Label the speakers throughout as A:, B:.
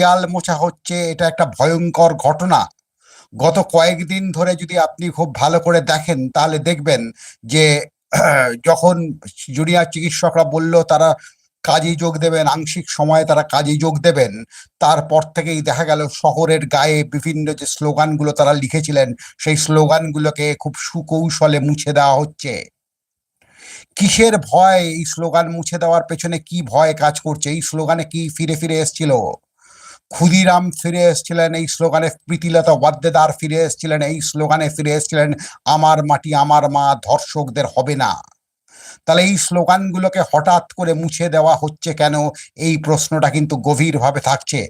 A: দেয়াল মোছা হচ্ছে, এটা একটা ভয়ঙ্কর ঘটনা। গত কয়েকদিন ধরে যদি আপনি খুব ভালো করে দেখেন, তাহলে দেখবেন যে, যখন জুনিয়র চিকিৎসকরা বলল, তারা কাজে যোগ দেবেন, আংশিক সময়ে তারা কাজে যোগ দেবেন। তারপর থেকেই দেখা গেল, শহরের গায়ে বিভিন্ন যে স্লোগানগুলো তারা লিখেছিলেন, সেই স্লোগানগুলোকে খুব সুকৌশলে মুছে দেওয়া হচ্ছে। কিসের ভয়? এই স্লোগান মুছে দেওয়ার পেছনে কি ভয় কাজ করছে? এই স্লোগানে কি ফিরে ফিরে এসছিল? ক্ষুদিরাম ফিরে এসেছিলেন এই স্লোগানে, প্রীতিলতা ওয়াদ্দেদার ফিরে এসেছিলেন এই স্লোগানে ফিরে এসেছিলেন, আমার মাটি, আমার মা ধর্ষকদের হবে না। তাহলে এই স্লোগানগুলোকে হঠাৎ করে মুছে দেওয়া হচ্ছে কেন? এই প্রশ্নটা কিন্তু গভীরভাবে থাকছে।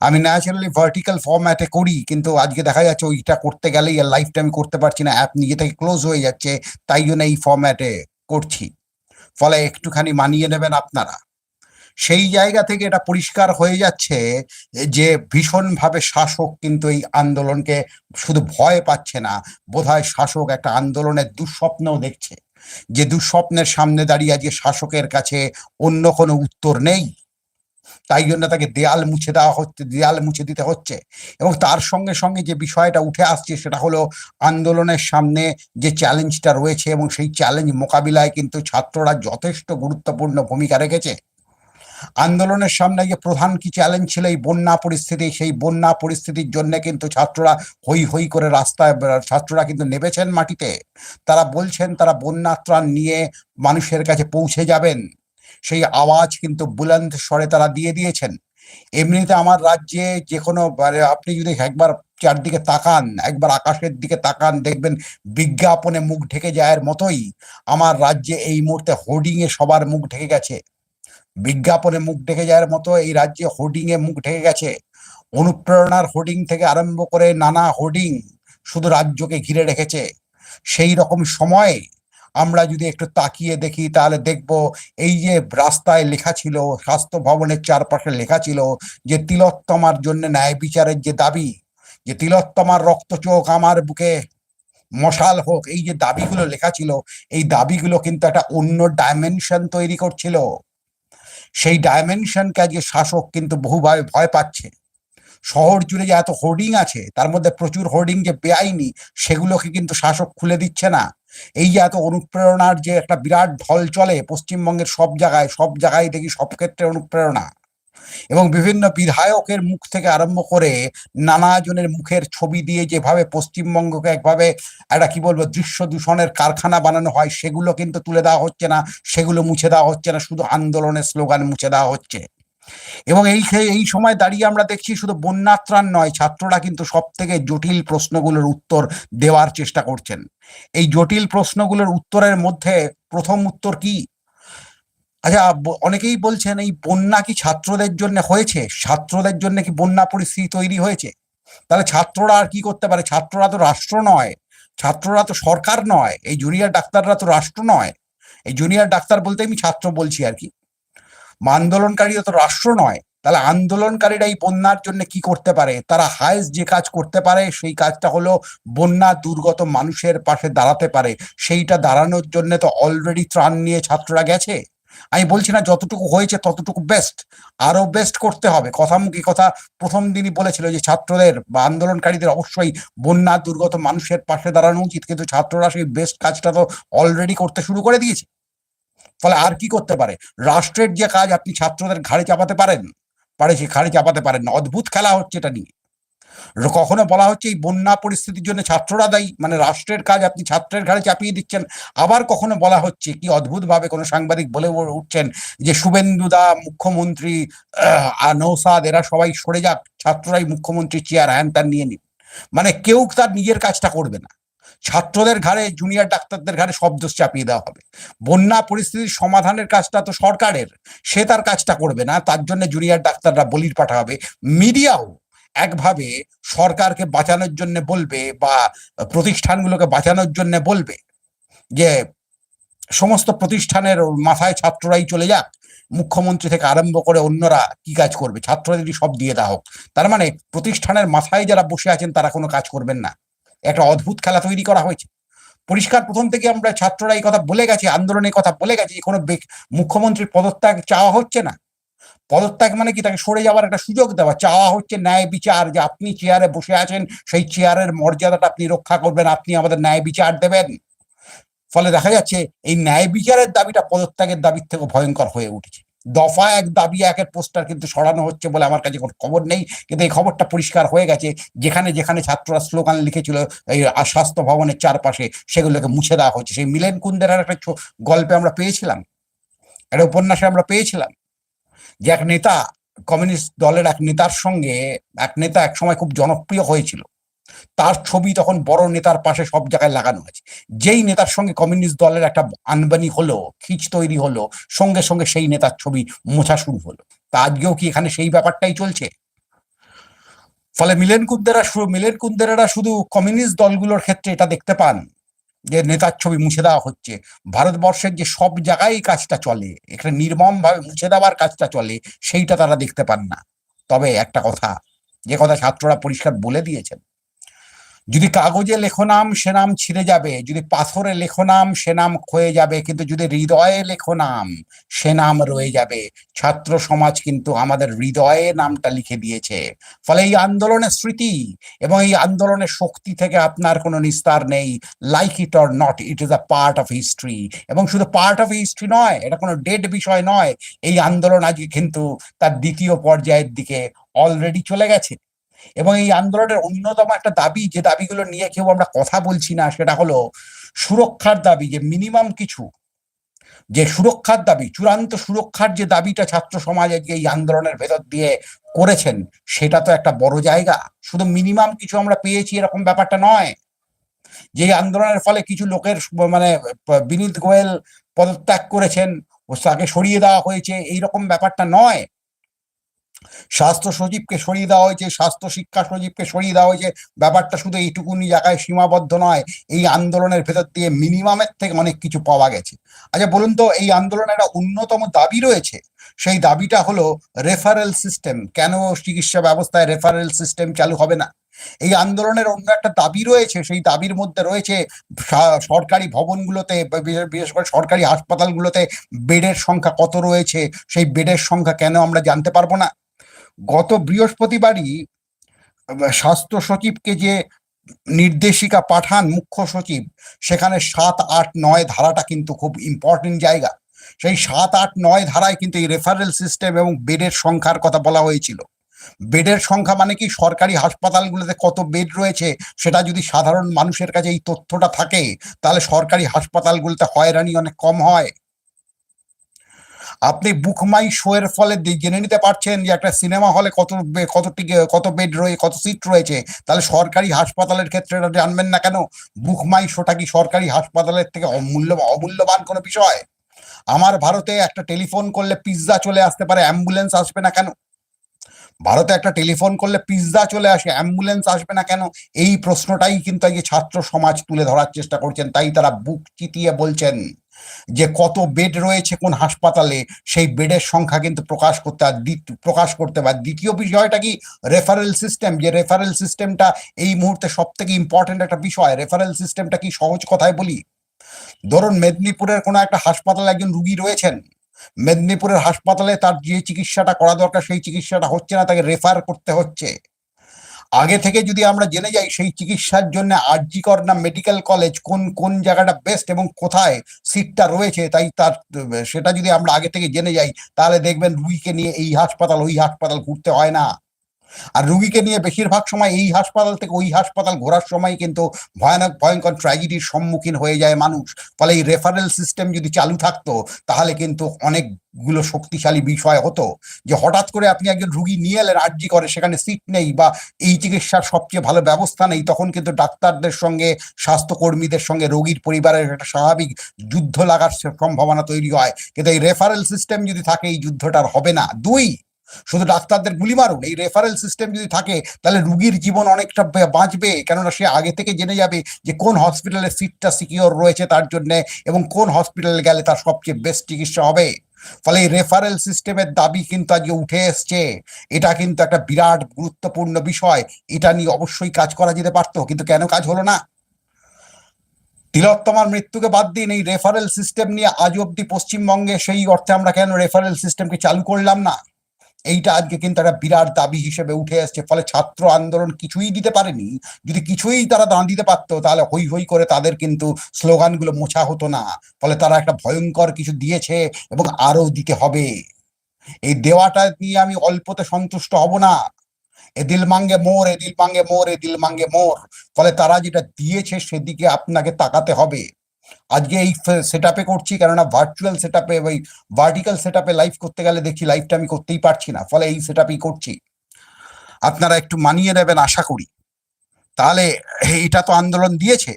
A: আমি ন্যাচারালি ভার্টিক্যাল ফরম্যাটে করি, কিন্তু আজকে দেখা যাচ্ছে ওইটা করতে গেলেই আর লাইফ টাইম করতে পারছি না। অ্যাপ নিজে থেকে ক্লোজ হয়ে যাচ্ছে, তাই জন্য এই ফরম্যাটে করছি। ফলে একটুখানি মানিয়ে নেবেন আপনারা। সেই জায়গা থেকে এটা পরিষ্কার হয়ে যাচ্ছে যে ভীষণভাবে শাসক কিন্তু এই আন্দোলনকে শুধু ভয় পাচ্ছে না, বোধহয় শাসক একটা আন্দোলনের দুঃস্বপ্নও দেখছে। যে দুঃস্বপ্নের সামনে দাঁড়িয়ে আজকে শাসকের কাছে অন্য কোনো উত্তর নেই। তাই জন্য তাকে দেয়াল মুছে দেওয়া হচ্ছে, দেয়াল মুছে দিতে হচ্ছে। এবং তার সঙ্গে সঙ্গে যে বিষয়টা উঠে আসছে সেটা হলো আন্দোলনের সামনে যে চ্যালেঞ্জটা রয়েছে এবং সেই চ্যালেঞ্জ মোকাবিলায় কিন্তু ছাত্ররা যথেষ্ট গুরুত্বপূর্ণ ভূমিকা রেখেছে। আন্দোলনের সামনে যে প্রধান কি চ্যালেঞ্জ ছিল? এই বন্যা পরিস্থিতি, সেই বন্যা পরিস্থিতির জন্য কিন্তু ছাত্ররা হই হই করে রাস্তায়, ছাত্ররা কিন্তু নেমেছেন মাটিতে। তারা বলছেন, তারা বন্যা ত্রাণ নিয়ে মানুষের কাছে পৌঁছে যাবেন। সেই আওয়াজ কিন্তু বুলন্দ স্বরে তারা দিয়ে দিয়েছেন। এমনিতে আমার রাজ্যে যে কোনো মানে আপনি যদি একবার চারদিকে তাকান, একবার আকাশের দিকে তাকান, দেখবেন বিজ্ঞাপনে মুখ ঢেকে যাওয়ার মতোই। আমার রাজ্যে এই মুহূর্তে হোর্ডিং এ সবার মুখ ঢেকে গেছে। বিজ্ঞাপনে মুখ ঢেকে যাওয়ার মতো এই রাজ্যে হোর্ডিং এ মুখ ঢেকে গেছে। অনুপ্রেরণার হোর্ডিং থেকে আরম্ভ করে নানা হোর্ডিং শুধু রাজ্যকে ঘিরে রেখেছে। সেই রকম সময়ে আমরা যদি একটু তাকিয়ে দেখি, তাহলে দেখব এই যে রাস্তায় লেখা ছিল, স্বাস্থ্য ভবনের চারপাশে লেখা ছিল যে তিলোত্তমার জন্য ন্যায় বিচারের যে দাবি, যে তিলোত্তমার রক্ত চোখ আমার বুকে মশাল হোক, এই যে দাবিগুলো লেখা ছিল, এই দাবিগুলো কিন্তু একটা অন্য ডাইমেনশন তৈরি করছিল। সেই ডাইমেনশনকে আজকে শাসক কিন্তু বহুভাবে ভয় পাচ্ছে। শহর জুড়ে যে এত হোর্ডিং আছে, তার মধ্যে প্রচুর হোর্ডিং যে বেআইনি, সেগুলোকে কিন্তু শাসক খুলে দিচ্ছে না। এই যে এত অনুপ্রেরণার যে একটা বিরাট ঢল চলে পশ্চিমবঙ্গের সব জায়গায় সব জায়গায় দেখি সব ক্ষেত্রে অনুপ্রেরণা। এবং বিভিন্ন বিধায়কের মুখ থেকে আরম্ভ করে নানা জনের মুখের ছবি দিয়ে যেভাবে পশ্চিমবঙ্গকে একভাবে একটা, কি বলব, দৃশ্য দূষণের কারখানা বানানো হয়, সেগুলো কিন্তু তুলে দেওয়া হচ্ছে না, সেগুলো মুছে দেওয়া হচ্ছে না, শুধু আন্দোলনের স্লোগান মুছে দেওয়া হচ্ছে। এবং এই এই সময় দাঁড়িয়ে আমরা দেখছি শুধু বন্যাত্রাণ নয়, ছাত্ররা কিন্তু সব থেকে জটিল প্রশ্নগুলোর উত্তর দেওয়ার চেষ্টা করছেন। এই জটিল প্রশ্নগুলোর উত্তরের মধ্যে প্রথম উত্তর কি? আচ্ছা অনেকেই বলছেন এই বন্যা কি ছাত্রদের জন্য হয়েছে? ছাত্রদের জন্য কি বন্যা পরিস্থিতি তৈরি হয়েছে? তাহলে ছাত্ররা আর কি করতে পারে? ছাত্ররা তো রাষ্ট্র নয়। ছাত্ররা তো সরকার নয়। এই জুনিয়র ডাক্তাররা তো রাষ্ট্র নয়। এই জুনিয়র ডাক্তার বলতে আমি ছাত্র বলছি আর কি। আন্দোলনকারীরা তো রাষ্ট্র নয়। তাহলে আন্দোলনকারীরা এই বন্যার জন্য কি করতে পারে? তারা হায়েস্ট যে কাজ করতে পারে, সেই কাজটা হলো বন্যা দুর্গত মানুষের পাশে দাঁড়াতে পারে। সেইটা দাঁড়ানোর জন্য তো অলরেডি ত্রাণ নিয়ে ছাত্ররা গেছে। আমি বলছি না যতটুকু হয়েছে ততটুকু বেস্ট আরও বেস্ট করতে হবে। কথা কথামুখী কথা, প্রথম দিনই বলেছিল যে ছাত্রদের বা আন্দোলনকারীদের অবশ্যই বন্যা দুর্গত মানুষের পাশে দাঁড়ানো উচিত, কিন্তু ছাত্ররা সেই বেস্ট কাজটা তো অলরেডি করতে শুরু করে দিয়েছে। ফলে আর কি করতে পারে? রাষ্ট্রের যে কাজ, আপনি ছাত্রদের ঘাড়ে চাপাতে পারেন? পারে সে ঘাড়ে চাপাতে পারেন অদ্ভুত খেলা হচ্ছে এটা নিয়ে। কখনো বলা হচ্ছে এই বন্যা পরিস্থিতির জন্য ছাত্ররা দায়ী? মানে রাষ্ট্রের কাজ, আপনি ছাত্রের ঘাড়ে চাপিয়ে দিচ্ছেন। আবার কখনো বলা হচ্ছে কি অদ্ভুত ভাবে কোনো সাংবাদিক বলে উঠছেন যে শুভেন্দুদা মুখ্যমন্ত্রী নৌসাদ, এরা সবাই সরে যাক, ছাত্ররাই মুখ্যমন্ত্রী চেয়ার হ্যান তার নিয়ে নিন। মানে কেউ তার নিজের কাজটা করবে না। ছাত্রদের ঘাড়ে, জুনিয়র ডাক্তারদের ঘাড়ে সব দোষ চাপিয়ে দেওয়া হবে। বন্যা পরিস্থিতির সমাধানের কাজটা তো সরকারের, সে তার কাজটা করবে না, তার জন্য জুনিয়র ডাক্তাররা বলির পাঠা হবে মিডিয়াও একভাবে সরকারকে বাঁচানোর জন্য বলবে বা প্রতিষ্ঠানগুলোকে বাঁচানোর জন্য বলবে যে সমস্ত প্রতিষ্ঠানের মাথায় ছাত্ররাই চলে যাক, মুখ্যমন্ত্রী থেকে আরম্ভ করে অন্যরা কি কাজ করবে? ছাত্রদেরই সব দিয়ে দেওয়া হোক। তার মানে প্রতিষ্ঠানের মাথায় যারা বসে আছেন তারা কোনো কাজ করবেন না। একটা অদ্ভুত খেলা তৈরি করা হয়েছে। পরিষ্কার প্রথম থেকে আমরা ছাত্ররা এই কথা বলে গেছি, আন্দোলনের কথা বলে গেছি কোনো মুখ্যমন্ত্রীর পদত্যাগ চাওয়া হচ্ছে না। পদত্যাগ মানে কি? তাকে সরে যাওয়ার একটা সুযোগ দেওয়া। চাওয়া হচ্ছে ন্যায় বিচার, যে আপনি চেয়ারে বসে আছেন, সেই চেয়ারের মর্যাদাটা আপনি রক্ষা করবেন, আপনি আমাদের ন্যায় বিচার দেবেন। ফলে দেখা যাচ্ছে, এই ন্যায় বিচারের দাবিটা পদত্যাগের দাবির থেকে ভয়ঙ্কর হয়ে উঠেছে। দফা এক দাবি, একের পোস্টার কিন্তু সরানো হচ্ছে বলে আমার কাছে কোনো খবর নেই। কিন্তু এই খবরটা পরিষ্কার হয়ে গেছে, যেখানে যেখানে ছাত্ররা স্লোগান লিখেছিল, এই স্বাস্থ্য ভবনের চারপাশে, সেগুলোকে মুছে দেওয়া হচ্ছে। সেই মিলেন কুন্দের একটা গল্পে আমরা পেয়েছিলাম। একটা উপন্যাসে আমরা পেয়েছিলাম। যে এক নেতা কমিউনিস্ট দলের এক নেতার সঙ্গে এক নেতা এক সময় খুব জনপ্রিয় হয়েছিল, তার ছবি তখন বড় নেতার পাশে সব জায়গায় লাগানো আছে যেই নেতার সঙ্গে কমিউনিস্ট দলের একটা আনবানি হলো, খিচ তৈরি হলো, সঙ্গে সঙ্গে সেই নেতার ছবি মোছা শুরু হলো। তা আজকেও কি এখানে সেই ব্যাপারটাই চলছে? ফলে মিলেন কুন্দেরা মিলেন কুন্দেরা শুধু কমিউনিস্ট দলগুলোর ক্ষেত্রে এটা দেখতে পান। যে নেতার ছবি মুছে দেওয়া হচ্ছে। ভারতবর্ষের যে সব জায়গায় কাজটা চলে, এখানে নির্মম ভাবে মুছে দেওয়ার কাজটা চলে, সেইটা তারা দেখতে পান না। তবে একটা কথা, যে কথা ছাত্ররা পরিষ্কার বলে দিয়েছেন যদি কাগজে লেখো নাম, সে নাম ছিঁড়ে যাবে। যদি পাথরে লেখো নাম, সে নাম ক্ষয়ে যাবে। কিন্তু যদি হৃদয়ে লেখো নাম, সে নাম রয়ে যাবে। ছাত্র সমাজ কিন্তু আমাদের হৃদয়ে নামটা লিখে দিয়েছে। ফলে এই আন্দোলনের স্মৃতি এবং এই আন্দোলনের শক্তি থেকে আপনার কোনো নিস্তার নেই। Like it or not it is a part of history এবং শুধু পার্ট অফ হিস্ট্রি নয়, এটা কোনো ডেড বিষয় নয়। এই আন্দোলন আজকে কিন্তু তার দ্বিতীয় পর্যায়ের দিকে অলরেডি চলে গেছে। এবং এই আন্দোলনের অন্যতম একটা দাবি, যে দাবিগুলো নিয়ে কেউ আমরা কথা বলছি না, সেটা হলো সুরক্ষার দাবি, যে মিনিমাম কিছু, যে সুরক্ষার দাবি, চূড়ান্ত সুরক্ষার যে দাবিটা ছাত্র সমাজ আজকে এই আন্দোলনের ভেতর দিয়ে করেছেন, সেটা তো একটা বড় জায়গা। শুধু মিনিমাম কিছু আমরা পেয়েছি, এরকম ব্যাপারটা নয়। যে আন্দোলনের ফলে কিছু লোকের মানে বিনীত গোয়েল পদত্যাগ করেছেন তাকে সরিয়ে দেওয়া হয়েছে, এইরকম ব্যাপারটা নয়। স্বাস্থ্য সচিবকে সরিয়ে দেওয়া হয়েছে, স্বাস্থ্য শিক্ষা সচিবকে সরিয়ে দেওয়া হয়েছে। ব্যাপারটা শুধু এইটুকুনি জায়গায় সীমাবদ্ধ নয়, এই আন্দোলনের ভেতর দিয়ে মিনিমামের থেকে অনেক কিছু পাওয়া গেছে। আচ্ছা বলুন তো, এই আন্দোলনের একটা অন্যতম দাবি রয়েছে, সেই দাবিটা হলো রেফারেল সিস্টেম কেন চিকিৎসা ব্যবস্থায় রেফারেল সিস্টেম চালু হবে না? এই আন্দোলনের অন্য একটা দাবি রয়েছে, সেই দাবির মধ্যে রয়েছে সরকারি ভবনগুলোতে বিশেষ করে সরকারি হাসপাতালগুলোতে বেডের সংখ্যা কত রয়েছে, সেই বেডের সংখ্যা কেন আমরা জানতে পারব না? গত বৃহস্পতিবারই স্বাস্থ্য সচিবকে যে নির্দেশিকা পাঠান মুখ্য সচিব, সেখানে সাত আট নয় ধারাটা কিন্তু খুব ইম্পর্টেন্ট জায়গা। সেই সাত আট নয় ধারায় কিন্তু এই রেফারেল সিস্টেম এবং বেডের সংখ্যার কথা বলা হয়েছিল। বেডের সংখ্যা মানে কি? সরকারি হাসপাতালগুলোতে কত বেড রয়েছে, সেটা যদি সাধারণ মানুষের কাছে এই তথ্যটা থাকে, তাহলে সরকারি হাসপাতালগুলোতে হয়রানি অনেক কম হয়। আপনি বুকমাই শো এর ফলে জেনে নিতে পারছেন যে একটা সিনেমা হলে কত বে- কত কত বেড রয়েছে কত সিট রয়েছে। তাহলে সরকারি হাসপাতালের ক্ষেত্রে এটা জানবেন না কেন? বুকমাই শোটা কি সরকারি হাসপাতালের থেকে অমূল্য অমূল্যবান কোনো বিষয়? আমার ভারতে একটা টেলিফোন করলে পিৎজা চলে আসতে পারে অ্যাম্বুলেন্স আসবে না কেন? ভারতে একটা টেলিফোন করলে পিৎজা চলে আসে অ্যাম্বুলেন্স আসবে না কেন? এই প্রশ্নটাই কিন্তু আজকে ছাত্র সমাজ তুলে ধরার চেষ্টা করছেন, তাই তারা বুক চিতিয়ে বলছেন। যে কত বেড রয়েছে কোন হাসপাতালে, সেই বেডের সংখ্যা কিন্তু প্রকাশ করতে প্রকাশ করতে পারে দ্বিতীয় বিষয়টা কি? রেফারেল সিস্টেম যে রেফারেল সিস্টেমটা এই মুহূর্তে সব থেকে ইম্পর্টেন্ট একটা বিষয় রেফারেল সিস্টেমটা কি সহজ কথায় বলি? ধরুন মেদিনীপুরের কোনো একটা হাসপাতালে একজন রুগী রয়েছেন, মেদিনীপুরের হাসপাতালে তার যে চিকিৎসাটা করা দরকার সেই চিকিৎসাটা হচ্ছে না, তাকে রেফার করতে হচ্ছে। আগে থেকে যদি আমরা জেনে যাই সেই চিকিৎসার জন্য আরজিকর না মেডিকেল কলেজ কোন কোন জায়গাটা বেস্ট এবং কোথায় সিটটা রয়েছে, তাই তার, সেটা যদি আমরা আগে থেকে জেনে যাই, তাহলে দেখবেন রুগীকে নিয়ে এই হাসপাতাল, ওই হাসপাতাল ঘুরতে হয় না। আর রুগীকে নিয়ে বেশিরভাগ সময় এই হাসপাতাল থেকে ওই হাসপাতাল ঘোরার সময় কিন্তু ভয়ানক, ভয়ঙ্কর ট্র্যাজেডির সম্মুখীন হয়ে যায় মানুষ। ফলে এই রেফারেল সিস্টেম যদি চালু থাকতো, তাহলে কিন্তু অনেকগুলো শক্তিশালী বিষয় হতো। যে হঠাৎ করে আপনি একজন রুগী নিয়ে এলেন, আর্জি করে, সেখানে সিট নেই বা এই চিকিৎসার সবচেয়ে ভালো ব্যবস্থা নেই, তখন কিন্তু ডাক্তারদের সঙ্গে, স্বাস্থ্যকর্মীদের সঙ্গে, রোগীর পরিবারের একটা স্বাভাবিক যুদ্ধ লাগার সম্ভাবনা তৈরি হয়। কিন্তু এই রেফারেল সিস্টেম যদি থাকে, এই যুদ্ধটা আর হবে না। দুই শুধু ডাক্তারদের গুলি মারুন, এই রেফারেল সিস্টেম যদি থাকে, তাহলে রুগীর জীবন অনেকটা বাঁচবে। কেননা সে আগে থেকে জেনে যাবে যে কোন হসপিটালের সিটটা সিকিওর রয়েছে তার জন্য এবং কোন হসপিটালে গেলে তার সবচেয়ে বেস্ট চিকিৎসা হবে। ফলে এই রেফারেল সিস্টেমের দাবি কিন্তু আজকে উঠে এসছে। এটা কিন্তু একটা বিরাট গুরুত্বপূর্ণ বিষয়। এটা নিয়ে অবশ্যই কাজ করা যেতে পারতো, কিন্তু কেন কাজ হলো না? তিলোত্তমার মৃত্যুকে বাদ দিন এই রেফারেল সিস্টেম নিয়ে আজ অব্দি পশ্চিমবঙ্গে সেই অর্থে আমরা কেন রেফারেল সিস্টেমকে চালু করলাম না? এইটা আজকে কিন্তু একটা বিরাট দাবি হিসেবে উঠে আসছে। ফলে ছাত্র আন্দোলন কিছুই দিতে পারেনি। যদি কিছুই তারা দাঁ দিতে পারতো, তাহলে হই হই করে তাদের কিন্তু স্লোগানগুলো মোছা হতো না। ফলে তারা একটা ভয়ঙ্কর কিছু দিয়েছে এবং আরও দিতে হবে। এই দেওয়াটা নিয়ে আমি অল্পতে সন্তুষ্ট হব না। এ দিল মাঙ্গে মোর, এ দিল মাঙ্গে মোর, এ দিল মাঙ্গে মোর। ফলে তারা যেটা দিয়েছে সেদিকে আপনাকে তাকাতে হবে। আজকে এই সেট আপে করছি, কেননা ভার্চুয়াল সেট আপে ওই ভার্টিক্যাল সেট আপে লাইভ করতে গেলে দেখি লাইভটা আমি করতেই পারছি না, ফলে এই সেট আপই করছি। আপনারা একটু মানিয়ে নেবেন, আশা করি। তাহলে এটা তো আন্দোলন দিয়েছে,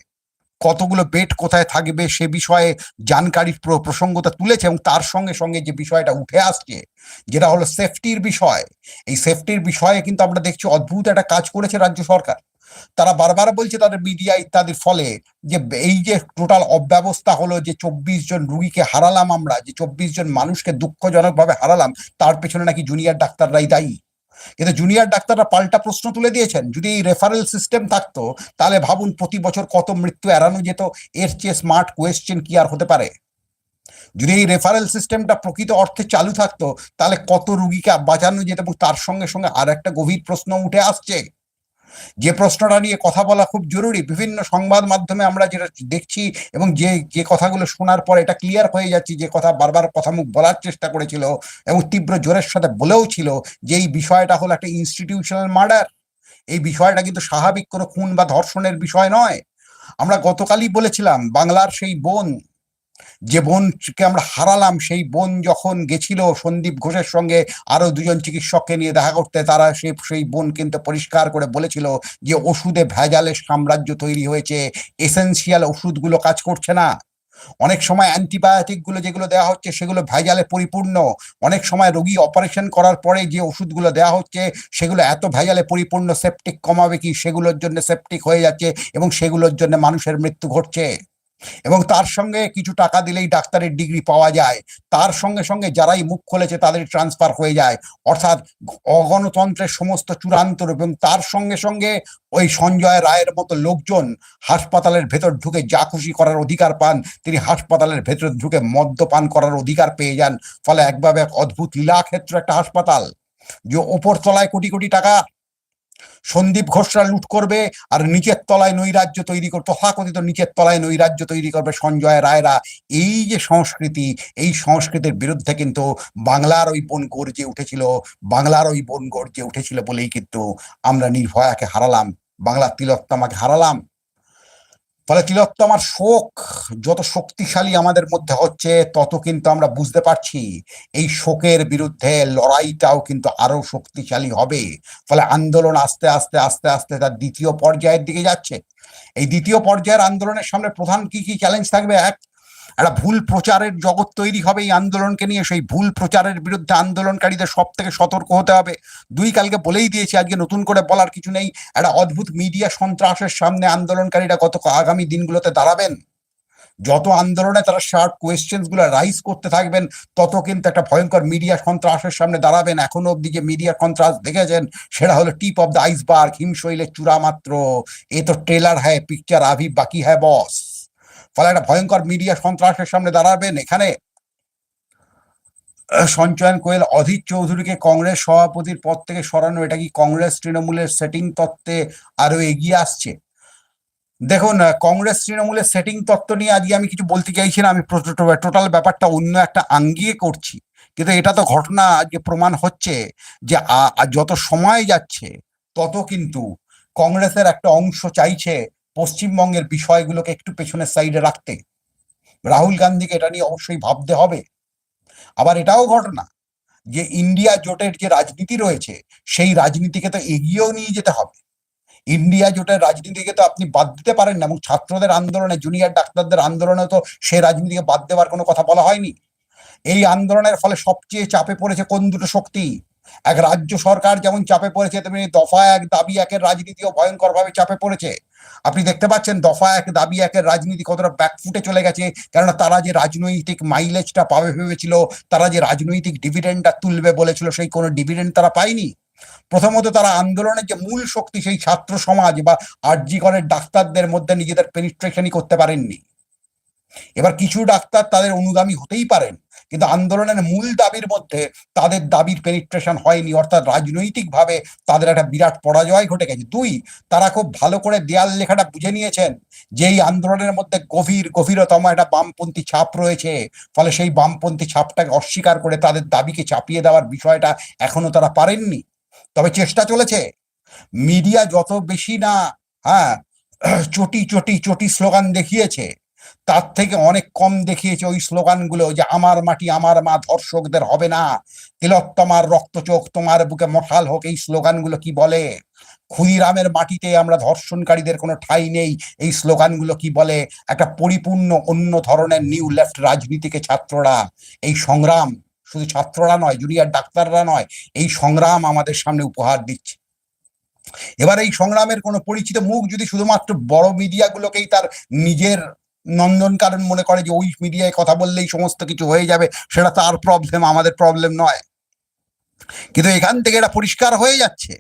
A: কতগুলো বেড কোথায় থাকবে সে বিষয়ে জানকারির প্র- প্রসঙ্গতা তুলেছে এবং তার সঙ্গে সঙ্গে যে বিষয়টা উঠে আসছে, যেটা হলো সেফটির বিষয়। এই সেফটির বিষয়ে কিন্তু আমরা দেখছি অদ্ভুত একটা কাজ করেছে রাজ্য সরকার। তারা বারবার বলছে তাদের মিডিয়া ইত্যাদির ফলে যে এই যে টোটাল অব্যবস্থা হলো যে চব্বিশ জন রুগীকে হারালাম আমরা, যে চব্বিশ জন মানুষকে দুঃখজনকভাবে হারালাম, তার পেছনে নাকি জুনিয়র ডাক্তাররাই দায়ী। কিন্তু জুনিয়র ডাক্তাররা পাল্টা প্রশ্ন তুলে দিয়েছেন, যদি এই রেফারেল সিস্টেম থাকতো, তাহলে ভাবুন প্রতি বছর কত মৃত্যু এড়ানো যেত, এর চেয়ে স্মার্ট কোয়েশ্চেন কি আর হতে পারে? যদি এই রেফারেল সিস্টেমটা প্রকৃত অর্থে চালু থাকতো, তাহলে কত রুগীকে বাঁচানো যেত এবং তার সঙ্গে সঙ্গে আর একটা গভীর প্রশ্ন উঠে আসছে। যে প্রশ্নটা নিয়ে কথা বলা খুব জরুরি, বিভিন্ন সংবাদ মাধ্যমে আমরা যেটা দেখছি এবং যে যে কথাগুলো শোনার পর এটা ক্লিয়ার হয়ে যাচ্ছে, যে কথা বারবার কথা মুখ বলার চেষ্টা করেছিল এবং তীব্র জোরের সাথে বলেও ছিল যে এই বিষয়টা হলো একটা ইনস্টিটিউশনাল মার্ডার এই বিষয়টা কিন্তু স্বাভাবিক কোনো খুন বা ধর্ষণের বিষয় নয়। আমরা গতকালই বলেছিলাম, বাংলার সেই বোন যে বোনকে আমরা হারালাম, সেই বোন যখন গেছিল সন্দীপ ঘোষের সঙ্গে আরও দুজন চিকিৎসককে নিয়ে দেখা করতে, তারা সে, সেই বোন কিন্তু পরিষ্কার করে বলেছিল যে ওষুধে ভেজালের সাম্রাজ্য তৈরি হয়েছে এসেন্সিয়াল ওষুধগুলো কাজ করছে না। অনেক সময় অ্যান্টিবায়োটিকগুলো যেগুলো দেওয়া হচ্ছে, সেগুলো ভেজালে পরিপূর্ণ। অনেক সময় রোগী অপারেশন করার পরে যে ওষুধগুলো দেওয়া হচ্ছে, সেগুলো এত ভেজালে পরিপূর্ণ সেপটিক কমাবে কি, সেগুলোর জন্য সেপটিক হয়ে যাচ্ছে এবং সেগুলোর জন্য মানুষের মৃত্যু ঘটছে। এবং তার সঙ্গে কিছু টাকা দিলেই ডাক্তারের ডিগ্রি পাওয়া যায়। তার সঙ্গে সঙ্গে যারাই মুখ খুলেছে তাদের ট্রান্সফার হয়ে যায়। অর্থাৎ অগণতন্ত্রের সমস্ত চূড়ান্ত এবং তার সঙ্গে সঙ্গে ওই সঞ্জয় রায়ের মতো লোকজন হাসপাতালের ভেতর ঢুকে যা খুশি করার অধিকার পান, তিনি হাসপাতালের ভেতর ঢুকে মদ্যপান করার অধিকার পেয়ে যান। ফলে একভাবে এক অদ্ভুত লীলাক্ষেত্র একটা হাসপাতাল, যে ওপর তলায় কোটি কোটি টাকা সন্দীপ ঘোষরা লুট করবে আর নিচের তলায় নৈরাজ্য তৈরি করবে তথাকথিত নিচের তলায় নৈরাজ্য তৈরি করবে সঞ্জয় রায়রা। এই যে সংস্কৃতি, এই সংস্কৃতির বিরুদ্ধে কিন্তু বাংলার ওই বন গর্জে উঠেছিল, বাংলার ওই বন গর্জে উঠেছিল বলেই কিন্তু আমরা নির্ভয়াকে হারালাম, বাংলার তিলোত্তমাকে হারালাম। ফলে তিলোত্তমার শোক যত শক্তিশালী আমাদের মধ্যে হচ্ছে, তত কিন্তু আমরা বুঝতে পারছি, এই শোকের বিরুদ্ধে লড়াইটাও কিন্তু আরও শক্তিশালী হবে। ফলে আন্দোলন আস্তে আস্তে আস্তে আস্তে তার দ্বিতীয় পর্যায়ের দিকে যাচ্ছে। এই দ্বিতীয় পর্যায়ের আন্দোলনের সামনে প্রধান কি কি চ্যালেঞ্জ থাকবে? এক একটা ভুল প্রচারের জগৎ তৈরি হবে এই আন্দোলনকে নিয়ে। সেই ভুল প্রচারের বিরুদ্ধে আন্দোলনকারীদের সব থেকে সতর্ক হতে হবে। দুই কালকে বলেই দিয়েছি, আজকে নতুন করে বলার কিছু নেই। একটা অদ্ভুত মিডিয়া সন্ত্রাসের সামনে আন্দোলনকারীরা কত আগামী দিনগুলোতে দাঁড়াবেন? যত আন্দোলনে তারা শার্প কোয়েশ্চেন্সগুলো রাইজ করতে থাকবেন, তত কিন্তু একটা ভয়ঙ্কর মিডিয়া সন্ত্রাসের সামনে দাঁড়াবেন। এখনও অব্দি যে মিডিয়া সন্ত্রাস দেখেছেন, সেটা হলো টিপ অফ দ্য আইসবার্গ হিমশৈলের চূড়া মাত্র এ তো ট্রেলার হ্যায় পিকচার আভি বাকি হ্যায় বস ফলে একটা ভয়ঙ্কর মিডিয়া সন্ত্রাসের সামনে দাঁড়াবেন। এখানে সঞ্চয়ন কোয়েল, অধীর চৌধুরীকে কংগ্রেস সভাপতির পদ থেকে সরানো, এটা কি কংগ্রেস তৃণমূলের সেটিং তত্ত্বে আরও এগিয়ে আসছে? দেখুন কংগ্রেস তৃণমূলের সেটিং তত্ত্ব নিয়ে আজকে আমি কিছু বলতে চাইছি না, আমি টোটাল ব্যাপারটা অন্য একটা আঙ্গিয়ে করছি। কিন্তু এটা তো ঘটনা, আজকে প্রমাণ হচ্ছে যে যত সময় যাচ্ছে, তত কিন্তু কংগ্রেসের একটা অংশ চাইছে পশ্চিমবঙ্গের বিষয়গুলোকে একটু পেছনের সাইডে রাখতে। রাহুল গান্ধীকে এটা নিয়ে অবশ্যই ভাবতে হবে। আবার এটাও ঘটনা যে ইন্ডিয়া জোটের যে রাজনীতি রয়েছে, সেই রাজনীতিকে তো এগিয়েও নিয়ে যেতে হবে। ইন্ডিয়া জোটের রাজনীতিকে তো আপনি বাদ দিতে পারেন না, এবং ছাত্রদের আন্দোলনে জুনিয়র ডাক্তারদের আন্দোলনে তো সেই রাজনীতিকে বাদ দেওয়ার কোনো কথা বলা হয়নি। এই আন্দোলনের ফলে সবচেয়ে চাপে পড়েছে কোন দুটো শক্তি? এক রাজ্য সরকার যেমন চাপে পড়েছে, তেমনি দফা এক, দাবি একের রাজনীতিও ভয়ঙ্কর ভাবে চাপে পড়েছে। আপনি দেখতে পাচ্ছেন, দফা এক, দাবি একের রাজনীতি কতটা ব্যাকফুটে চলে গেছে। কেননা তারা যে রাজনৈতিক মাইলেজটা পাবে ভেবেছিল, তারা যে রাজনৈতিক ডিভিডেন্ডটা তুলবে বলেছিল, সেই কোনো ডিভিডেন্ড তারা পায়নি। প্রথমত তারা আন্দোলনের যে মূল শক্তি, সেই ছাত্র সমাজ বা আর্যিকরের ডাক্তারদের মধ্যে নিজেদের পেনিট্রেশনই করতে পারেননি। এবার কিছু ডাক্তার তাদের অনুগামী হতেই পারেন, কিন্তু আন্দোলনের মূল দাবির মধ্যে তাদের দাবির পেনিট্রেশন হয়নি, অর্থাৎ রাজনৈতিকভাবে তাদের একটা বিরাট পরাজয় ঘটে গেছে। দুই, তারা খুব ভালো করে দেয়াল লেখাটা বুঝে নিয়েছেন যে এই আন্দোলনের মধ্যে গভীর, গভীরতম একটা বামপন্থী ছাপ রয়েছে, ফলে সেই বামপন্থী ছাপটাকে অস্বীকার করে তাদের দাবিকে চাপিয়ে দেওয়ার বিষয়টা এখনও তারা পারেননি। তবে চেষ্টা চলেছে। মিডিয়া যত বেশি না হ্যাঁ চটি চটি চটি স্লোগান দেখিয়েছে তার থেকে অনেক কম দেখিয়েছে ওই স্লোগানগুলো যে আমার মাটি আমার মা ধর্ষকদের হবে না। তিলোত্তমার রক্ত চোখ, তোমার বুকে মশাল হোক, এই স্লোগানগুলো কি বলে? ক্ষুদিরামের মাটিতে আমরা ধর্ষণকারীদের কোনো ঠাঁই নেই, এই স্লোগানগুলো কি বলে? একটা পরিপূর্ণ অন্য ধরনের নিউ লেফট রাজনীতিকে ছাত্ররা, এই সংগ্রাম শুধু ছাত্ররা নয়, জুনিয়র ডাক্তাররা নয়, এই সংগ্রাম আমাদের সামনে উপহার দিচ্ছে। এবার এই সংগ্রামের কোনো পরিচিত মুখ যদি শুধুমাত্র বড় মিডিয়াগুলোকেই তার নিজের নন্দনকানন মনে করে যে ওই মিডিয়ায় কথা বললেই সমস্ত কিছু হয়ে যাবে, সেটা তার প্রবলেম আমাদের প্রবলেম নয়। কিন্তু এখান থেকে এটা পরিষ্কার হয়ে যাচ্ছে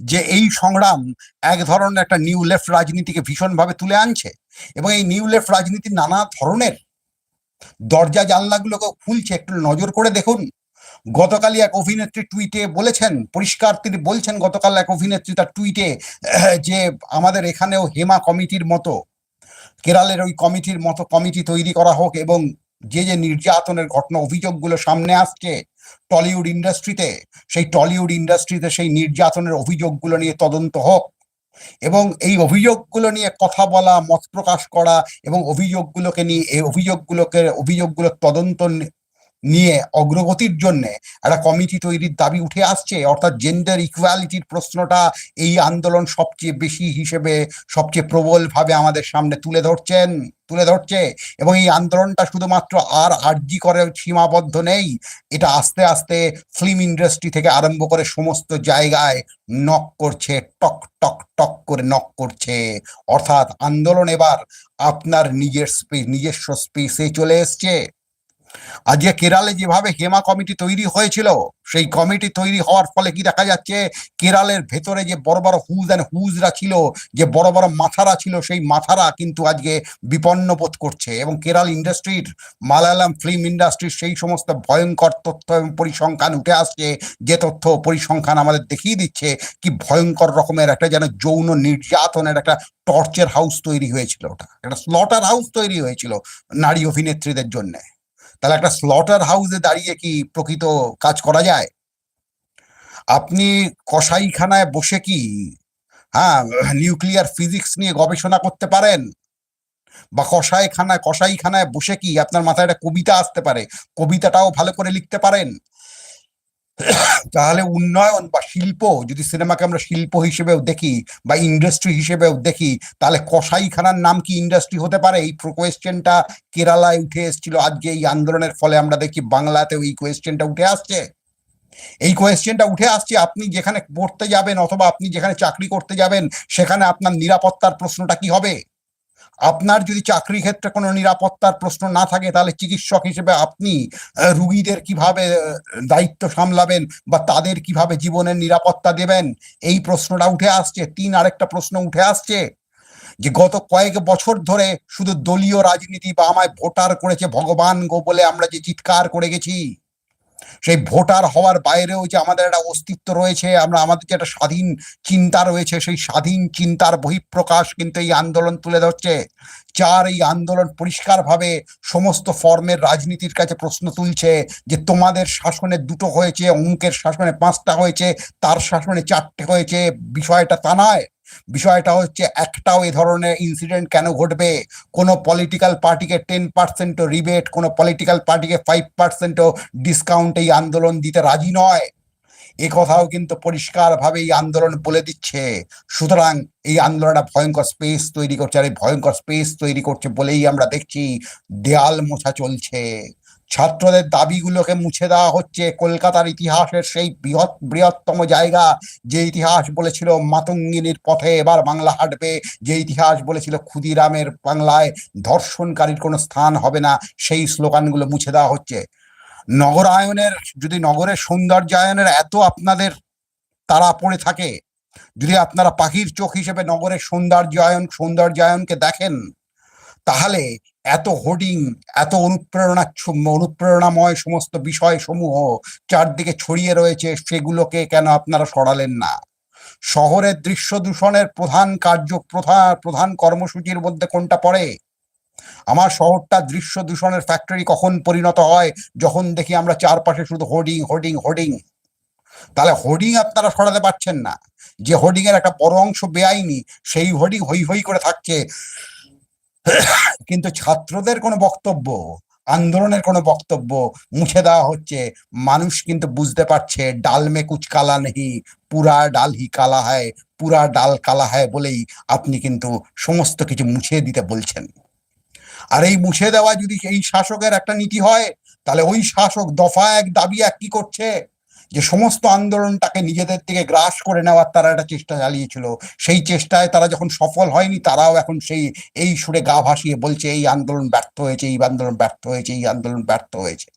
A: যে এই সংগ্রাম এক ধরনের একটা নিউ লেফট রাজনীতিকে ভীষণভাবে তুলে আনছে এবং এই নিউ লেফট রাজনীতি নানা ধরনের দরজা জানলাগুলোকে খুলছে। একটু নজর করে দেখুন, গতকালই এক অভিনেত্রী টুইটে বলেছেন, পরিষ্কার তিনি বলছেন গতকাল এক অভিনেত্রী তার টুইটে যে আমাদের এখানেও হেমা কমিটির মতো কেরালের ওই কমিটির মতো কমিটি তৈরি করা হোক এবং যে যে নির্যাতনের ঘটনা অভিযোগগুলো সামনে আসছে টলিউড ইন্ডাস্ট্রিতে, সেই টলিউড ইন্ডাস্ট্রিতে সেই নির্যাতনের অভিযোগগুলো নিয়ে তদন্ত হোক এবং এই অভিযোগগুলো নিয়ে কথা বলা, মত প্রকাশ করা এবং অভিযোগগুলোকে নিয়ে, এই অভিযোগগুলোকে, অভিযোগগুলোর তদন্ত নিয়ে অগ্রগতির জন্য একটা কমিটি তৈরির দাবি উঠে আসছে। অর্থাৎ জেন্ডার ইকুয়ালিটির প্রশ্নটা এই আন্দোলন সবচেয়ে বেশি হিসেবে, সবচেয়ে প্রবলভাবে আমাদের সামনে তুলে ধরছেন, তুলে ধরছে। এবং এই আন্দোলনটা শুধুমাত্র আর আর্জি করে সীমাবদ্ধ নেই, এটা আস্তে আস্তে ফিল্ম ইন্ডাস্ট্রি থেকে আরম্ভ করে সমস্ত জায়গায় নক করছে, টক টক টক করে নক করছে। অর্থাৎ আন্দোলন এবার আপনার নিজের স্পেস নিজস্ব স্পেসে চলে এসছে। আজকে কেরালে যেভাবে হেমা কমিটি তৈরি হয়েছিল, সেই কমিটি তৈরি হওয়ার ফলে কি দেখা যাচ্ছে? কেরালের ভেতরে যে বড় বড় হুজ অ্যান্ড হুজরা ছিল, যে বড় বড় মাথারা ছিল, সেই মাথারা কিন্তু আজকে বিপন্ন বোধ করছে এবং কেরাল ইন্ডাস্ট্রির, মালায়ালাম ফিল্ম ইন্ডাস্ট্রির সেই সমস্ত ভয়ঙ্কর তথ্য এবং পরিসংখ্যান উঠে আসছে, যে তথ্য পরিসংখ্যান আমাদের দেখিয়ে দিচ্ছে, কি ভয়ঙ্কর রকমের একটা যেন যৌন নির্যাতনের একটা টর্চার হাউস তৈরি হয়েছিল ওটা, একটা স্লটার হাউস তৈরি হয়েছিল নারী অভিনেত্রীদের জন্য। তাহলে একটা স্লটার হাউসে দাঁড়িয়ে কি প্রকৃত কাজ করা যায়? আপনি কসাইখানায় বসে কি হ্যাঁ নিউক্লিয়ার ফিজিক্স নিয়ে গবেষণা করতে পারেন? বা কসাইখানায় কসাইখানায় বসে কি আপনার মাথায় একটা কবিতা আসতে পারে? কবিতাটাও ভালো করে লিখতে পারেন? তাহলে উন্নয়ন বা শিল্প, যদি সিনেমাকে আমরা শিল্প হিসেবেও দেখি বা ইন্ডাস্ট্রি হিসেবেও দেখি, তাহলে কসাইখানার নাম কি ইন্ডাস্ট্রি হতে পারে? এই কোয়েশ্চেনটা কেরালায় উঠে এসেছিল। আজকে এই আন্দোলনের ফলে আমরা দেখি বাংলাতেও এই কোয়েশ্চেনটা উঠে আসছে। এই কোয়েশ্চেনটা উঠে আসছে, আপনি যেখানে পড়তে যাবেন অথবা আপনি যেখানে চাকরি করতে যাবেন, সেখানে আপনার নিরাপত্তার প্রশ্নটা কি হবে? আপনার যদি চাকরি ক্ষেত্রে কোনো নিরাপত্তার প্রশ্ন না থাকে, তাহলে চিকিৎসক হিসেবে আপনি রুগীদের কীভাবে দায়িত্ব সামলাবেন বা তাদের কীভাবে জীবনের নিরাপত্তা দেবেন, এই প্রশ্নটা উঠে আসছে। তিন আরেকটা প্রশ্ন উঠে আসছে যে, গত কয়েক বছর ধরে শুধু দলীয় রাজনীতি বা আমায় ভোটার করেছে ভগবান গো বলে আমরা যে চিৎকার করে গেছি সেই ভোটার হওয়ার বাইরেও যে আমাদের একটা অস্তিত্ব রয়েছে, আমরা আমাদের যে একটা স্বাধীন চিন্তা রয়েছে, সেই স্বাধীন চিন্তার বহিঃপ্রকাশ কিন্তু এই আন্দোলন তুলে ধরছে। চার এই আন্দোলন পরিষ্কারভাবে সমস্ত ফর্মের রাজনীতির কাছে প্রশ্ন তুলছে যে তোমাদের শাসনে দুটো হয়েছে অঙ্কের শাসনে পাঁচটা হয়েছে, তার শাসনে চারটে হয়েছে, বিষয়টা তা নয়। বিষয়টা হচ্ছে একটাও এ ধরনের ইনসিডেন্ট কেন ঘটবে? কোনো পলিটিক্যাল পার্টিকে টেন পার্সেন্টও রিবেট কোনো পলিটিক্যাল পার্টিকে ফাইভ পার্সেন্টও ডিসকাউন্ট এই আন্দোলন দিতে রাজি নয়। এ কথাও কিন্তু পরিষ্কারভাবে এই আন্দোলন বলে দিচ্ছে। সুতরাং এই আন্দোলনটা ভয়ঙ্কর স্পেস তৈরি করছে, আর এই ভয়ঙ্কর স্পেস তৈরি করছে বলেই আমরা দেখছি দেয়াল মোছা চলছে। ছাত্রদের দাবিগুলোকে মুছে দেওয়া হচ্ছে। কলকাতার ইতিহাসের সেই বৃহৎ, বৃহত্তম জায়গা, যে ইতিহাস বলেছিল মাতঙ্গিনীর পথে এবার বাংলা হাঁটবে, যে ইতিহাস বলেছিল ক্ষুদিরামের বাংলায় ধর্ষণকারীর কোনো স্থান হবে না, সেই স্লোগানগুলো মুছে দেওয়া হচ্ছে। নগরায়নের, যদি নগরের সৌন্দর্যায়নের এত আপনাদের তারা পড়ে থাকে, যদি আপনারা পাখির চোখ হিসেবে নগরের সৌন্দর্যায়ন, সৌন্দর্যায়নকে দেখেন, তাহলে এত হোর্ডিং এত অনুপ্রেরণা অনুপ্রেরণাময় সমস্ত বিষয় সমূহ চারদিকে ছড়িয়ে রয়েছে, সেগুলোকে কেন আপনারা সরালেন না? শহরের দৃশ্য দূষণের প্রধান কার্য প্রধান প্রধান কর্মসূচির মধ্যে কোনটা পড়ে? আমার শহরটা দৃশ্য দূষণের ফ্যাক্টরি কখন পরিণত হয়, যখন দেখি আমরা চারপাশে শুধু হোর্ডিং হোর্ডিং হোর্ডিং তাহলে হোর্ডিং আপনারা সরাতে পারছেন না। যে হোর্ডিং এর একটা বড় অংশ বেআইনি, সেই হোর্ডিং হই হই করে থাকছে। কিন্তু ছাত্রদের কোনো বক্তব্য, আন্দোলনের কোনো বক্তব্য মুছে দেওয়া হচ্ছে। মানুষ কিন্তু বুঝতে পারছে, ডাল মে কুচ কালা নেই পুরা ডাল হি কালা হয় পুরা ডাল কালা হয় বলেই আপনি কিন্তু সমস্ত কিছু মুছে দিতে বলছেন। আর এই মুছে দেওয়া যদি এই শাসকের একটা নীতি হয়, তাহলে ওই শাসক দফা এক, দাবি এক কি করছে? যে সমস্ত আন্দোলনটাকে নিজেদের থেকে গ্রাস করে নেওয়ার তারা একটা চেষ্টা চালিয়েছিল। সেই চেষ্টায় তারা যখন সফল হয়নি, তারাও এখন সেই, এই সুরে গা ভাসিয়ে বলছে, এই আন্দোলন ব্যর্থ হয়েছে, এই আন্দোলন ব্যর্থ হয়েছে, এই আন্দোলন ব্যর্থ হয়েছে।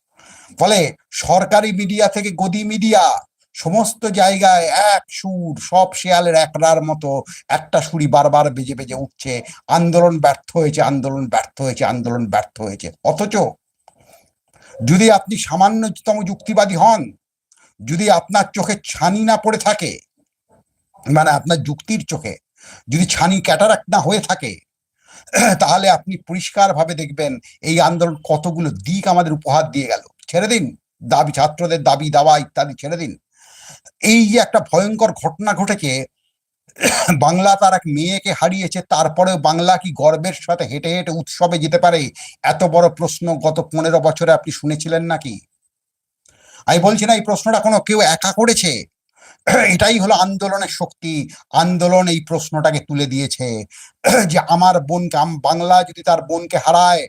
A: ফলে সরকারি মিডিয়া থেকে গদি মিডিয়া সমস্ত জায়গায় এক সুর, সব শেয়ালের একরার মতো একটা সুরি বারবার বেজে বেজে উঠছে। আন্দোলন ব্যর্থ হয়েছে, আন্দোলন ব্যর্থ হয়েছে, আন্দোলন ব্যর্থ হয়েছে। অথচ যদি আপনি সামান্যতম যুক্তিবাদী হন যদি আপনার চোখে ছানি না পড়ে থাকে মানে আপনার যুক্তির চোখে, যদি ছানি ক্যাটারাক্ট না হয়ে থাকে, তাহলে আপনি পরিষ্কারভাবে দেখবেন এই আন্দোলন কতগুলো দিক আমাদের উপহার দিয়ে গেল। ছেড়ে দিন, দাবি ছাত্রদের দাবি দাওয়া ইত্যাদি ছেড়ে দিন। এই যে একটা ভয়ঙ্কর ঘটনা ঘটেছে, বাংলা তার এক মেয়েকে হারিয়েছে, তারপরেও বাংলা কি গর্বের সাথে হেঁটে হেঁটে উৎসবে যেতে পারে? এত বড় প্রশ্ন গত পনেরো বছরে আপনি শুনেছিলেন নাকি? আমি বলছি না, এই প্রশ্নটা কোনো কেউ একা করেছে? এটাই হলো আন্দোলনের শক্তি। আন্দোলন এই প্রশ্নটাকে তুলে দিয়েছে। যে আমার বোনকে বাংলা যদি তার বোনকে হারায়,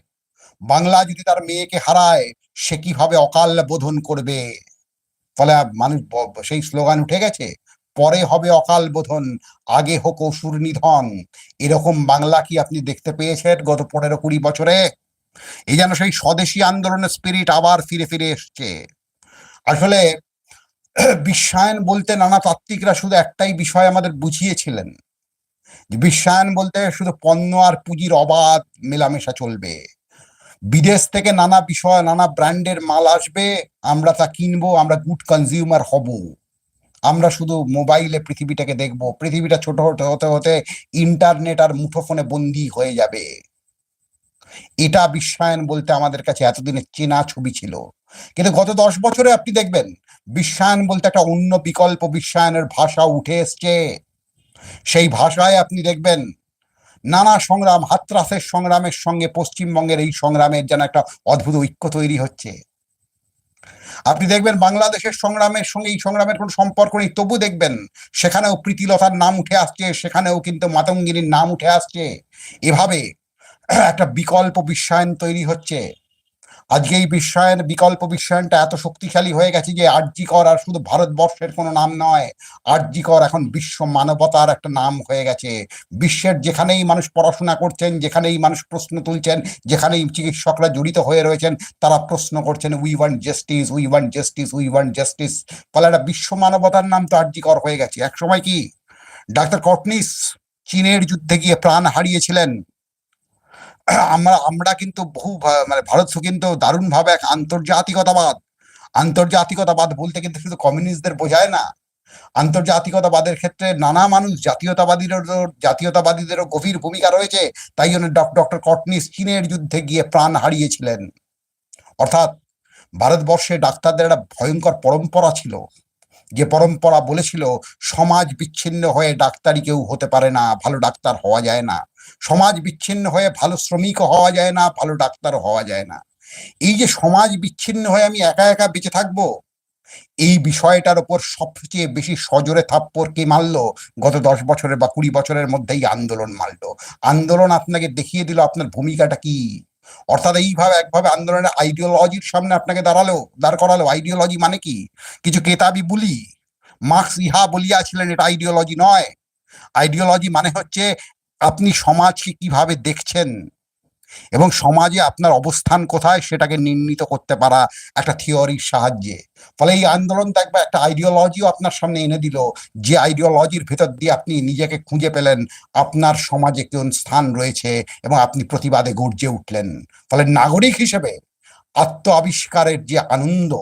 A: বাংলা যদি তার মেয়েকে হারায়, সে কীভাবে অকাল বোধন করবে? ফলে মানুষ সেই স্লোগান উঠে গেছে, পরে হবে অকাল বোধন, আগে হোক অসুর নিধন। এরকম বাংলা কি আপনি দেখতে পেয়েছেন গত পনেরো কুড়ি বছরে? এই যেন সেই স্বদেশী আন্দোলনের স্পিরিট আবার ফিরে ফিরে এসছে। আসলে বিশ্বায়ন বলতে নানা তাত্ত্বিকরা শুধু একটাই বিষয় আমাদের বুঝিয়েছিলেন। বিশ্বায়ন বলতে শুধু পণ্য আর পুঁজির অবাধ মেলামেশা চলবে। বিদেশ থেকে নানা বিষয়, নানা ব্র্যান্ডের মাল আসবে, আমরা তা কিনবো, আমরা গুড কনজিউমার হব। আমরা শুধু মোবাইলে পৃথিবীটাকে দেখব, পৃথিবীটা ছোট হতে হতে হতে ইন্টারনেট আর মুঠোফোনে বন্দি হয়ে যাবে। এটা বিশ্বায়ন বলতে আমাদের কাছে এতদিনের চেনা ছবি ছিল। কিন্তু গত দশ বছরে আপনি দেখবেন, বিশ্বায়ন বলতে একটা অন্য বিকল্প বিশ্বায়নের ভাষা উঠে এসছে। সেই ভাষায় আপনি দেখবেন, নানা সংগ্রাম, হাতরাসের সংগ্রামের সঙ্গে পশ্চিমবঙ্গের এই সংগ্রামের যেন একটা অদ্ভুত ঐক্য তৈরি হচ্ছে। আপনি দেখবেন, বাংলাদেশের সংগ্রামের সঙ্গে এই সংগ্রামের কোনো সম্পর্ক নেই, তবু দেখবেন, সেখানেও প্রীতিলতার নাম উঠে আসছে, সেখানেও কিন্তু মাতঙ্গিনীর নাম উঠে আসছে। এভাবে একটা বিকল্প বিশ্বায়ন তৈরি হচ্ছে। আজকে এই বিশ্বায়ন, বিকল্প বিশ্বায়নটা এত শক্তিশালী হয়ে গেছে যে আরজি কর আর শুধু ভারতবর্ষের কোনো নাম নয় আরজি কর এখন বিশ্ব মানবতার একটা নাম হয়ে গেছে। বিশ্বের যেখানেই মানুষ পড়াশোনা করছেন, যেখানেই মানুষ প্রশ্ন তুলছেন, যেখানেই চিকিৎসকরা জড়িত হয়ে রয়েছেন, তারা প্রশ্ন করছেন we want justice we want justice we want justice ফলে একটা বিশ্ব মানবতার নাম তো আরজি কর হয়ে গেছে। এক সময় কি? ডাক্তার কটনিস চীনের যুদ্ধে গিয়ে প্রাণ হারিয়েছিলেন। আমরা আমরা কিন্তু বহু মানে ভারত কিন্তু দারুণভাবে এক আন্তর্জাতিকতাবাদ। আন্তর্জাতিকতাবাদ বলতে কিন্তু শুধু কমিউনিস্টদের বোঝায় না। আন্তর্জাতিকতাবাদের ক্ষেত্রে নানা মানুষ জাতীয়তাবাদীদেরও জাতীয়তাবাদীদেরও গভীর ভূমিকা রয়েছে। তাই জন্য ডক্টর কটনিস চীনের যুদ্ধে গিয়ে প্রাণ হারিয়েছিলেন। অর্থাৎ ভারতবর্ষে ডাক্তারদের একটা ভয়ঙ্কর পরম্পরা ছিল। যে পরম্পরা বলেছিল, সমাজ বিচ্ছিন্ন হয়ে ডাক্তারি কেউ হতে পারে না, ভালো ডাক্তার হওয়া যায় না। সমাজ বিচ্ছিন্ন হয়ে ভালো শ্রমিকও হওয়া যায় না, ভালো ডাক্তার হওয়া যায় না। এই যে সমাজ বিচ্ছিন্ন হয়ে আমি একা একা বেঁচে থাকব, এই বিষয়টার ওপর সবচেয়ে বেশি সজোরে থাপ্পড় কে মারলো, গত দশ বছরের বা কুড়ি বছরের মধ্যেই আন্দোলন মারলো। আন্দোলন আপনাকে দেখিয়ে দিল আপনার ভূমিকাটা কি? অর্থাৎ এইভাবে একভাবে আন্দোলনের আইডিওলজির সামনে আপনাকে দাঁড়াল, দাঁড় করালো। আইডিওলজি মানে কি? কিছু কেতাবি বলি। মার্ক্স ইহা বলিয়াছিলেন, এটা আইডিওলজি নয়। আইডিওলজি মানে হচ্ছে আপনি সমাজকে কীভাবে দেখছেন। এবং সমাজে আপনার অবস্থান কোথায় সেটাকে নির্ণীত করতে পারা একটা থিওরির সাহায্যে। ফলে এই আন্দোলন দেখবে একটা আইডিওলজিও আপনার সামনে এনে দিল, যে আইডিওলজির ভেতর দিয়ে আপনি নিজেকে খুঁজে পেলেন, আপনার সমাজে কোন স্থান রয়েছে এবং আপনি প্রতিবাদে গর্জে উঠলেন। ফলে নাগরিক হিসেবে আত্ম আবিষ্কারের যে আনন্দ,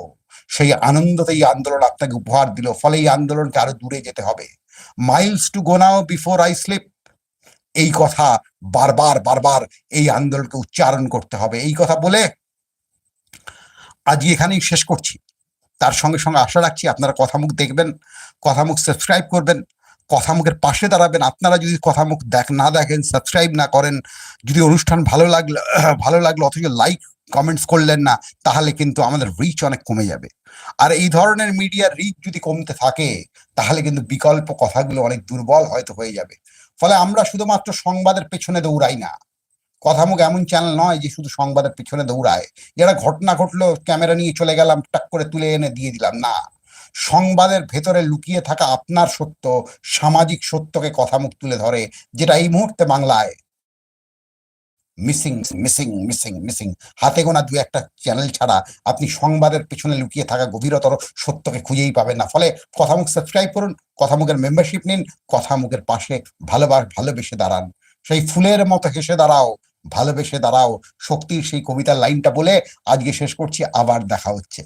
A: সেই আনন্দতে এই আন্দোলন আপনাকে উপহার দিল। ফলে এই আন্দোলনকে আরও দূরে যেতে হবে। Miles to go now before I sleep এই কথা বারবার বারবার এই আন্দোলনকে উচ্চারণ করতে হবে। এই কথা বলে আজ এখানেই শেষ করছি। তার সঙ্গে সঙ্গে আশা রাখছি আপনারা কথামুখ দেখবেন, কথামুখ সাবস্ক্রাইব করবেন, কথামুখের পাশে দাঁড়াবেন। আপনারা যদি কথামুখ দেখ, না দেখেন সাবস্ক্রাইব না করেন, যদি অনুষ্ঠান ভালো লাগল ভালো লাগল অথচ লাইক কমেন্টস করলেন না, তাহলে কিন্তু আমাদের রিচ অনেক কমে যাবে। আর এই ধরনের মিডিয়ার রিচ যদি কমতে থাকে, তাহলে কিন্তু বিকল্প কথাগুলো অনেক দুর্বল হয়তো হয়ে যাবে। ফলে আমরা শুধুমাত্র সংবাদের পেছনে দৌড়াই না। কথামুখ এমন চ্যানেল নয় যে শুধু সংবাদের পেছনে দৌড়ায়। যারা ঘটনা ঘটলো, ক্যামেরা নিয়ে চলে গেলাম টাক করে তুলে এনে দিয়ে দিলাম। না, সংবাদের ভেতরে লুকিয়ে থাকা আপনার সত্য, সামাজিক সত্যকে কথামুখ তুলে ধরে, যেটা এই মুহূর্তে বাংলায় মিসিং মিসিং মিসিং মিসিং। হাতে গোনা দু একটা চ্যানেল ছাড়া আপনি সংবাদের পিছনে লুকিয়ে থাকা গভীরতর সত্যকে খুঁজেই পাবেন না। ফলে কথামুখ সাবস্ক্রাইব করুন, কথামুখের মেম্বারশিপ নিন, কথামুখের পাশে ভালোবাস ভালোবেসে দাঁড়ান। সেই ফুলের মতো হেসে দাঁড়াও, ভালোবেসে দাঁড়াও। শক্তির সেই কবিতার লাইনটা বলে আজকে শেষ করছি, আবার দেখা হচ্ছে।